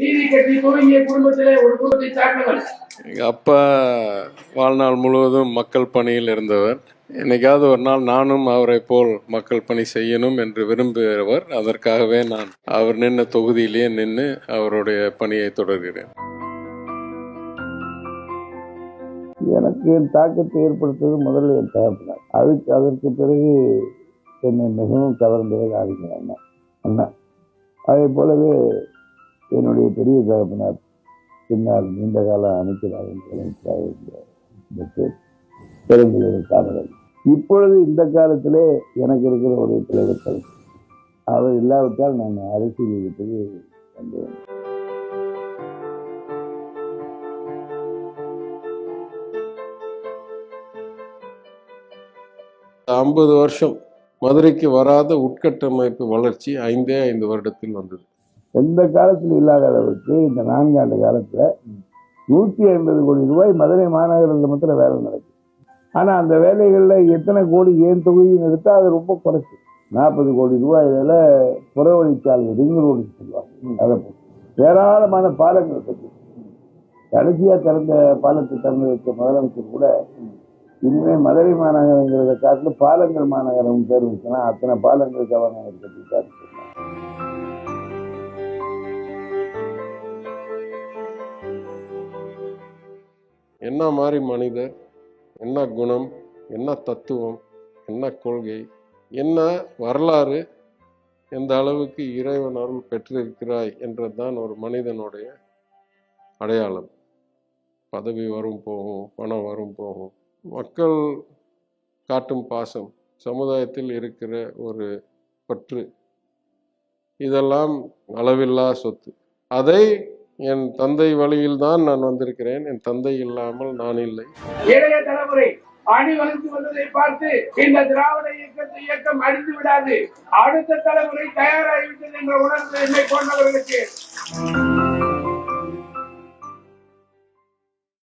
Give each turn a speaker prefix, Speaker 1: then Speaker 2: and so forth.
Speaker 1: நீதி கட்சி துவங்கிய குடும்பத்திலே ஒரு குடும்பத்தை சார்ந்தவர்
Speaker 2: எங்கள் அப்பா வாழ்நாள் முழுவதும் மக்கள் பணியில் இருந்தவர். என்னைக்காவது ஒரு நாள் நானும் அவரை போல் மக்கள் பணி செய்யணும் என்று விரும்புகிறவர். அதற்காகவே நான் அவர் நின்ன தொகுதியிலேயே நின்று அவருடைய பணியை தொடர்கிறேன்.
Speaker 3: எனக்கு என் தாக்கத்தை ஏற்படுத்துவது முதல்ல என் தகப்பனார். அதுக்கு அதற்கு பிறகு என்னை மிகவும் கவர்ந்தவர் அறிஞர் அண்ணா. அண்ணா. அதே போலவே என்னுடைய பெரிய தகப்பனார் பின்னால் நீண்ட கால அமைச்சராக முதலமைச்சராக இருந்த பெருந்தலைவர் காமராஜ். இப்பொழுது இந்த காலத்திலே எனக்கு இருக்கிற ஒரே தலைவர் கருத்து அவர் இல்லாவிட்டால் நான் அரசியல் இருப்பது சந்தேகம்
Speaker 2: ஐம்பது வருஷம் மதுரைக்கு வராத உட்கட்டமைப்பு வளர்ச்சி ஐந்தே ஐந்து வருடத்தில் வந்தது.
Speaker 3: எந்த காலத்தில் இல்லாத அளவுக்கு இந்த நான்காண்டு காலத்துல நூற்றி ஐம்பது கோடி ரூபாய் மதுரை மாநகரத்தில் மாத்திரம் வேலை நடக்குது. ஆனா அந்த வேலைகள்ல எத்தனை கோடி ஏன் தொகுதின்னு எடுத்தா அது ரொம்ப குறைச்சு. நாற்பது கோடி ரூபாயில புறவழிச்சாலை ரிங் ரோடு சொல்லுவாங்க. அதை. ஏராளமான பாலங்கள் கட்டி. கடைசியா திறந்த பாலத்தை திறந்து வைத்த முதலமைச்சர் கூட இனிமே மதுரை மாநகரங்கிறத காட்டிலும் பாலங்கள் மாநகரம் பேர் வச்சுன்னா அத்தனை பாலங்கள் கவர்னர் கட்டிட்டாரு
Speaker 2: என்ன மாதிரி மனிதர் என்ன குணம் என்ன தத்துவம் என்ன கொள்கை என்ன வரலாறு எந்த அளவுக்கு இறைவன் அருள் பெற்றிருக்கிறாய் என்றதுதான் ஒரு மனிதனுடைய அடையாளம். பதவி வரும் போகும் பணம் வரும் போகும். மக்கள் காட்டும் பாசம் சமுதாயத்தில் இருக்கிற ஒரு பற்று. இதெல்லாம் அளவில்லா சொத்து. அதை என் தந்தை வழியில் தான் நான் வந்திருக்கிறேன். என் தந்தை இல்லாமல் நான் இல்லை.
Speaker 1: இளைய தலைமுறை அணி வளர்ந்து வந்ததை பார்த்து இந்த திராவிட இயக்கத்தை இயக்கம் அழிந்து விடாது. அடுத்த தலைமுறை தயாராகிவிட்டது என்ற உணர்வு என்னை போன்றவர்களுக்கு